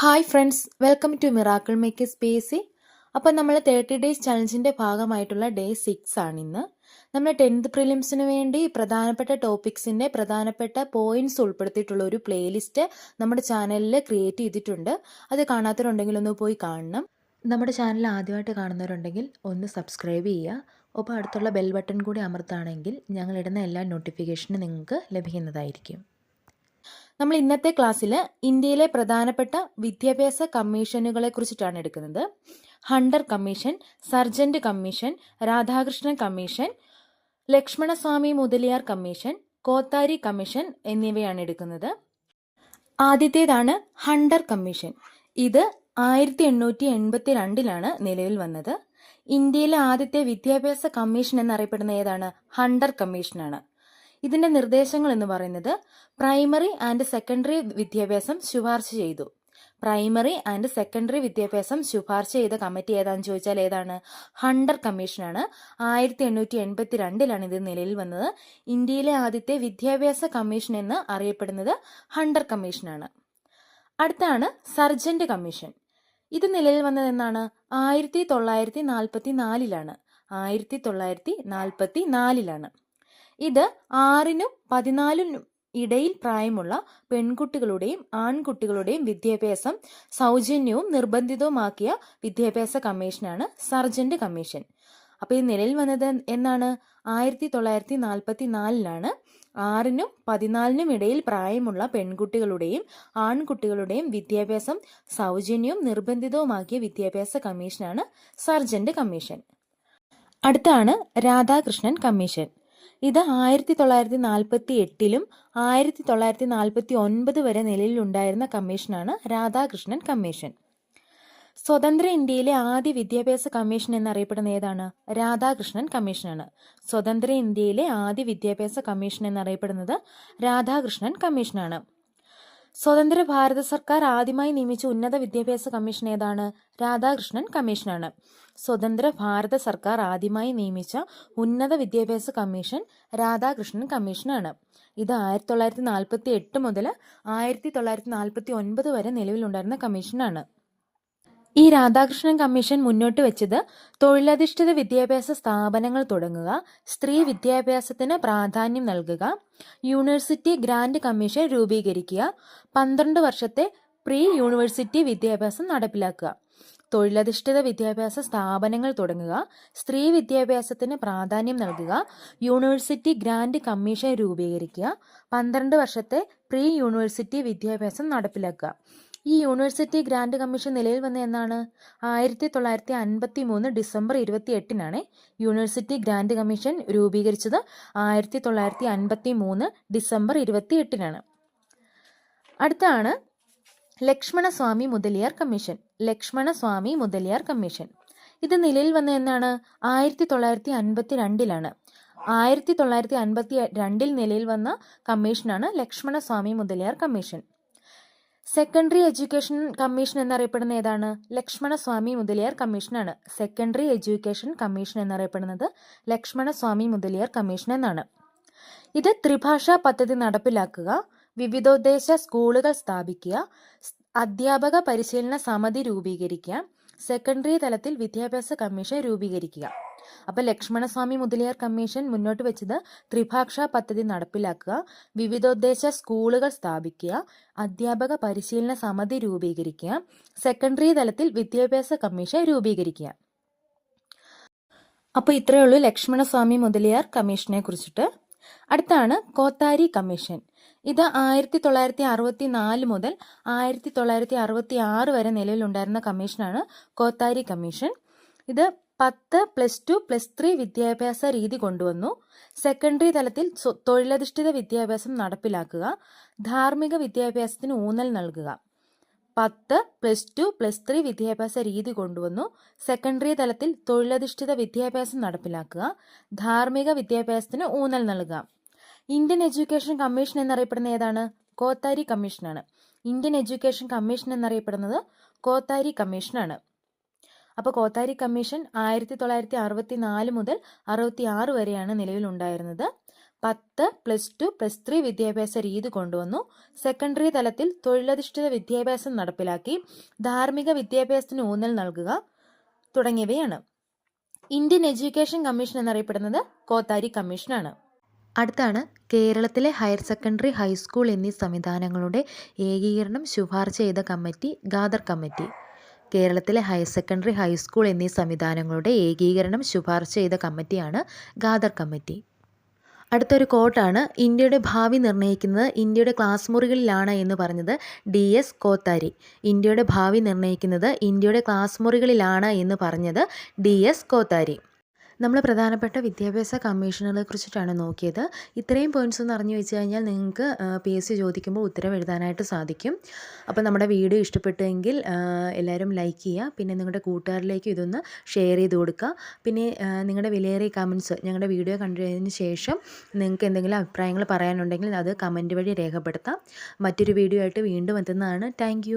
Hi friends welcome to miracle make space അപ്പം നമ്മൾ thirty days ചലഞ്ചിന്റെ ഭാഗമായിട്ടുള്ള ഡേ സിക്സ് ആണ് ഇന്ന്. നമ്മൾ ടെൻത്ത് പ്രിലിംസിന് വേണ്ടി പ്രധാനപ്പെട്ട ടോപ്പിക്സിന്റെ പ്രധാനപ്പെട്ട പോയിന്റ്സ് ഉൾപ്പെടുത്തിയിട്ടുള്ള ഒരു പ്ലേലിസ്റ്റ് നമ്മുടെ ചാനലിൽ ക്രിയേറ്റ് ചെയ്തിട്ടുണ്ട്. അത് കാണാത്തവരുണ്ടെങ്കിൽ ഒന്ന് പോയി കാണണം. നമ്മുടെ ചാനൽ ആദ്യമായിട്ട് കാണുന്നവരുണ്ടെങ്കിൽ ഒന്ന് സബ്സ്ക്രൈബ് ചെയ്യുക. ഒപ്പം അടുത്തുള്ള ബെൽ ബട്ടൺ കൂടി അമർത്താണെങ്കിൽ ഞങ്ങളിടുന്ന എല്ലാ നോട്ടിഫിക്കേഷനും നിങ്ങൾക്ക് ലഭിക്കുന്നതായിരിക്കും. നമ്മൾ ഇന്നത്തെ ക്ലാസ്സിൽ ഇന്ത്യയിലെ പ്രധാനപ്പെട്ട വിദ്യാഭ്യാസ കമ്മീഷനുകളെ കുറിച്ചിട്ടാണ് എടുക്കുന്നത്. Hunter commission Sargent commission Radhakrishnan commission Lakshmanaswami Mudaliar commission Kothari commission എന്നിവയാണ് എടുക്കുന്നത്. ആദ്യത്തേതാണ് ഹണ്ടർ കമ്മീഷൻ. ഇത് ആയിരത്തി എണ്ണൂറ്റി എൺപത്തി രണ്ടിലാണ് നിലവിൽ വന്നത്. ഇന്ത്യയിലെ ആദ്യത്തെ വിദ്യാഭ്യാസ കമ്മീഷൻ എന്നറിയപ്പെടുന്ന ഏതാണ്? ഹണ്ടർ കമ്മീഷനാണ്. ഇതിന്റെ നിർദ്ദേശങ്ങൾ എന്ന് പറയുന്നത് പ്രൈമറി ആൻഡ് സെക്കൻഡറി വിദ്യാഭ്യാസം ശുപാർശ ചെയ്തു. പ്രൈമറി ആൻഡ് സെക്കൻഡറി വിദ്യാഭ്യാസം ശുപാർശ ചെയ്ത കമ്മിറ്റി ഏതാണെന്ന് ചോദിച്ചാൽ ഏതാണ്? ഹണ്ടർ കമ്മീഷനാണ് ആയിരത്തി എണ്ണൂറ്റി എൺപത്തി രണ്ടിലാണ് ഇത് നിലയിൽ വന്നത്. ഇന്ത്യയിലെ ആദ്യത്തെ വിദ്യാഭ്യാസ കമ്മീഷൻ എന്ന് അറിയപ്പെടുന്നത് ഹണ്ടർ കമ്മീഷനാണ് അടുത്താണ് സർജന്റ് കമ്മീഷൻ. ഇത് നിലയിൽ വന്നത് എന്നാണ്? ആയിരത്തി തൊള്ളായിരത്തി നാൽപ്പത്തി നാലിലാണ് ആയിരത്തി തൊള്ളായിരത്തി നാൽപ്പത്തി നാലിലാണ് ഇത് ആറിനും പതിനാലിനും ഇടയിൽ പ്രായമുള്ള പെൺകുട്ടികളുടെയും ആൺകുട്ടികളുടെയും വിദ്യാഭ്യാസം സൗജന്യവും നിർബന്ധിതവുമാക്കിയ വിദ്യാഭ്യാസ കമ്മീഷനാണ് സർജന്റ് കമ്മീഷൻ. അപ്പോൾ ഈ നിലയിൽ വന്നത് എന്നാണ്? ആയിരത്തി തൊള്ളായിരത്തി നാൽപ്പത്തി നാലിലാണ് ആറിനും പതിനാലിനും ഇടയിൽ പ്രായമുള്ള പെൺകുട്ടികളുടെയും ആൺകുട്ടികളുടെയും വിദ്യാഭ്യാസം സൗജന്യവും നിർബന്ധിതവുമാക്കിയ വിദ്യാഭ്യാസ കമ്മീഷനാണ് സർജന്റ് കമ്മീഷൻ. അടുത്താണ് രാധാകൃഷ്ണൻ കമ്മീഷൻ. ഇത് ആയിരത്തി തൊള്ളായിരത്തി നാൽപ്പത്തി എട്ടിലും ആയിരത്തി തൊള്ളായിരത്തി നാൽപ്പത്തി ഒൻപത് വരെ നിലയിലുണ്ടായിരുന്ന കമ്മീഷനാണ് രാധാകൃഷ്ണൻ കമ്മീഷൻ. സ്വതന്ത്ര ഇന്ത്യയിലെ ആദ്യ വിദ്യാഭ്യാസ കമ്മീഷൻ എന്നറിയപ്പെടുന്ന ഏതാണ്? രാധാകൃഷ്ണൻ കമ്മീഷനാണ്. സ്വതന്ത്ര ഇന്ത്യയിലെ ആദ്യ വിദ്യാഭ്യാസ കമ്മീഷൻ എന്നറിയപ്പെടുന്നത് രാധാകൃഷ്ണൻ കമ്മീഷനാണ്. സ്വതന്ത്ര ഭാരത സർക്കാർ ആദ്യമായി നിയമിച്ച ഉന്നത വിദ്യാഭ്യാസ കമ്മീഷൻ ഏതാണ്? രാധാകൃഷ്ണൻ കമ്മീഷനാണ്. സ്വതന്ത്ര ഭാരത സർക്കാർ ആദ്യമായി നിയമിച്ച ഉന്നത വിദ്യാഭ്യാസ കമ്മീഷൻ രാധാകൃഷ്ണൻ കമ്മീഷനാണ്. ഇത് ആയിരത്തി തൊള്ളായിരത്തി നാൽപ്പത്തി എട്ട് മുതൽ ആയിരത്തി തൊള്ളായിരത്തി നാൽപ്പത്തി ഒൻപത് വരെ നിലവിലുണ്ടായിരുന്ന കമ്മീഷനാണ്. ഈ രാധാകൃഷ്ണൻ കമ്മീഷൻ മുന്നോട്ട് വെച്ചത് തൊഴിലധിഷ്ഠിത വിദ്യാഭ്യാസ സ്ഥാപനങ്ങൾ തുടങ്ങുക സ്ത്രീ വിദ്യാഭ്യാസത്തിന് പ്രാധാന്യം നൽകുക യൂണിവേഴ്സിറ്റി ഗ്രാൻഡ് കമ്മീഷൻ രൂപീകരിക്കുക പന്ത്രണ്ട് വർഷത്തെ പ്രീ യൂണിവേഴ്സിറ്റി വിദ്യാഭ്യാസം നടപ്പിലാക്കുക തൊഴിലധിഷ്ഠിത വിദ്യാഭ്യാസ സ്ഥാപനങ്ങൾ തുടങ്ങുക സ്ത്രീ വിദ്യാഭ്യാസത്തിന് പ്രാധാന്യം നൽകുക യൂണിവേഴ്സിറ്റി ഗ്രാൻഡ് കമ്മീഷൻ രൂപീകരിക്കുക പന്ത്രണ്ട് വർഷത്തെ പ്രീ യൂണിവേഴ്സിറ്റി വിദ്യാഭ്യാസം നടപ്പിലാക്കുക. ഈ യൂണിവേഴ്സിറ്റി ഗ്രാൻഡ് കമ്മീഷൻ നിലയിൽ വന്ന എന്നാണ്? ആയിരത്തി തൊള്ളായിരത്തി അൻപത്തി മൂന്ന് ഡിസംബർ ഇരുപത്തി എട്ടിനാണ് യൂണിവേഴ്സിറ്റി ഗ്രാൻഡ് കമ്മീഷൻ രൂപീകരിച്ചത്. ആയിരത്തി തൊള്ളായിരത്തി അൻപത്തി മൂന്ന് ഡിസംബർ ഇരുപത്തി എട്ടിനാണ് അടുത്താണ് ലക്ഷ്മണസ്വാമി മുതലിയാർ കമ്മീഷൻ. ലക്ഷ്മണസ്വാമി മുതലിയാർ കമ്മീഷൻ. ഇത് നിലയിൽ വന്ന എന്നാണ്? ആയിരത്തി തൊള്ളായിരത്തി അൻപത്തി രണ്ടിലാണ് ആയിരത്തി തൊള്ളായിരത്തി അൻപത്തി രണ്ടിൽ നിലയിൽ വന്ന കമ്മീഷനാണ് Lakshmanaswami Mudaliar commission. Secondary education commission എന്നറിയപ്പെടുന്ന ഏതാണ്? ലക്ഷ്മണസ്വാമി മുതലിയാർ കമ്മീഷനാണ്. സെക്കൻഡറി എഡ്യൂക്കേഷൻ കമ്മീഷൻ എന്നറിയപ്പെടുന്നത് ലക്ഷ്മണസ്വാമി മുതലിയാർ കമ്മീഷൻ എന്നാണ്. ഇത് ത്രിഭാഷാ പദ്ധതി നടപ്പിലാക്കുക വിവിധോദ്ദേശ സ്കൂളുകൾ സ്ഥാപിക്കുക അധ്യാപക പരിശീലന സമിതി രൂപീകരിക്കുക സെക്കൻഡറി തലത്തിൽ വിദ്യാഭ്യാസ കമ്മീഷൻ രൂപീകരിക്കുക. അപ്പോൾ ലക്ഷ്മണസ്വാമി മുതലിയാർ കമ്മീഷൻ മുന്നോട്ട് വെച്ചത് ത്രിഭാഷാ പദ്ധതി നടപ്പിലാക്കുക വിവിധോദ്ദേശ സ്കൂളുകൾ സ്ഥാപിക്കുക അധ്യാപക പരിശീലന സമിതി രൂപീകരിക്കുക സെക്കൻഡറി തലത്തിൽ വിദ്യാഭ്യാസ കമ്മീഷൻ രൂപീകരിക്കുക. അപ്പോൾ ഇത്രയേ ഉള്ളൂ ലക്ഷ്മണസ്വാമി മുതലിയാർ കമ്മീഷനെ കുറിച്ചിട്ട്. അടുത്താണ് കോത്താരി കമ്മീഷൻ. ഇത് ആയിരത്തി തൊള്ളായിരത്തി അറുപത്തി നാല് മുതൽ ആയിരത്തി തൊള്ളായിരത്തി അറുപത്തി ആറ് വരെ നിലവിലുണ്ടായിരുന്ന കമ്മീഷനാണ് കോത്താരി കമ്മീഷൻ. ഇത് പത്ത് പ്ലസ് ടു പ്ലസ് ത്രീ വിദ്യാഭ്യാസ രീതി കൊണ്ടുവന്നു. സെക്കൻഡറി തലത്തിൽ തൊഴിലധിഷ്ഠിത വിദ്യാഭ്യാസം നടപ്പിലാക്കുക. ധാർമ്മിക വിദ്യാഭ്യാസത്തിന് ഊന്നൽ നൽകുക. പത്ത് പ്ലസ് ടു പ്ലസ് ത്രീ വിദ്യാഭ്യാസ രീതി കൊണ്ടുവന്നു. സെക്കൻഡറി തലത്തിൽ തൊഴിലധിഷ്ഠിത വിദ്യാഭ്യാസം നടപ്പിലാക്കുക. ധാർമ്മിക വിദ്യാഭ്യാസത്തിന് ഊന്നൽ നൽകുക. ഇന്ത്യൻ എഡ്യൂക്കേഷൻ കമ്മീഷൻ എന്നറിയപ്പെടുന്ന ഏതാണ്? കോത്താരി കമ്മീഷനാണ്. ഇന്ത്യൻ എഡ്യൂക്കേഷൻ കമ്മീഷൻ എന്നറിയപ്പെടുന്നത് കോത്താരി കമ്മീഷനാണ്. അപ്പോൾ കോത്താരി കമ്മീഷൻ ആയിരത്തി തൊള്ളായിരത്തി അറുപത്തി നാല് മുതൽ അറുപത്തി ആറ് വരെയാണ് നിലവിലുണ്ടായിരുന്നത്. പത്ത് പ്ലസ് ടു പ്ലസ് ത്രീ വിദ്യാഭ്യാസ രീതി കൊണ്ടുവന്നു. സെക്കൻഡറി തലത്തിൽ തൊഴിലധിഷ്ഠിത വിദ്യാഭ്യാസം നടപ്പിലാക്കി. ധാർമ്മിക വിദ്യാഭ്യാസത്തിന് ഊന്നൽ നൽകുക തുടങ്ങിയവയാണ്. ഇന്ത്യൻ എഡ്യൂക്കേഷൻ കമ്മീഷൻ എന്നറിയപ്പെടുന്നത് കോത്താരി കമ്മീഷനാണ്. അടുത്താണ് കേരളത്തിലെ ഹയർ സെക്കൻഡറി ഹൈസ്കൂൾ എന്നീ സംവിധാനങ്ങളുടെ ഏകീകരണം ശുപാർശ ചെയ്ത കമ്മിറ്റി ഗാദർ കമ്മിറ്റി. കേരളത്തിലെ ഹയർ സെക്കൻഡറി ഹൈസ്കൂൾ എന്നീ സംവിധാനങ്ങളുടെ ഏകീകരണം ശുപാർശ ചെയ്ത കമ്മിറ്റിയാണ് ഖാദർ കമ്മിറ്റി. അടുത്തൊരു കോട്ടാണ് ഇന്ത്യയുടെ ഭാവി നിർണയിക്കുന്നത് ഇന്ത്യയുടെ ക്ലാസ് മുറികളിലാണ് എന്ന് പറഞ്ഞത് ഡി എസ് കോത്താരി. ഇന്ത്യയുടെ ഭാവി നിർണയിക്കുന്നത് ഇന്ത്യയുടെ ക്ലാസ് മുറികളിലാണ് എന്ന് പറഞ്ഞത് ഡി എസ് കോത്താരി. നമ്മൾ പ്രധാനപ്പെട്ട വിദ്യാഭ്യാസ കമ്മീഷനുകളെ കുറിച്ചിട്ടാണ് നോക്കിയത്. ഇത്രയും പോയിന്റ്സ് ഒന്ന് അറിഞ്ഞു വെച്ച് കഴിഞ്ഞാൽ നിങ്ങൾക്ക് പി എസ് സി ചോദിക്കുമ്പോൾ ഉത്തരം എഴുതാനായിട്ട് സാധിക്കും. അപ്പോൾ നമ്മുടെ വീഡിയോ ഇഷ്ടപ്പെട്ടെങ്കിൽ എല്ലാവരും ലൈക്ക് ചെയ്യുക. പിന്നെ നിങ്ങളുടെ കൂട്ടുകാരിലേക്ക് ഇതൊന്ന് ഷെയർ ചെയ്ത് കൊടുക്കുക. പിന്നെ നിങ്ങളുടെ വിലയേറിയ കമൻസ് ഞങ്ങളുടെ വീഡിയോ കണ്ടതിന് ശേഷം നിങ്ങൾക്ക് എന്തെങ്കിലും അഭിപ്രായങ്ങൾ പറയാനുണ്ടെങ്കിൽ അത് കമന്റ് വഴി രേഖപ്പെടുത്താം. മറ്റൊരു വീഡിയോ ആയിട്ട് വീണ്ടും എത്തുന്നതാണ്. താങ്ക്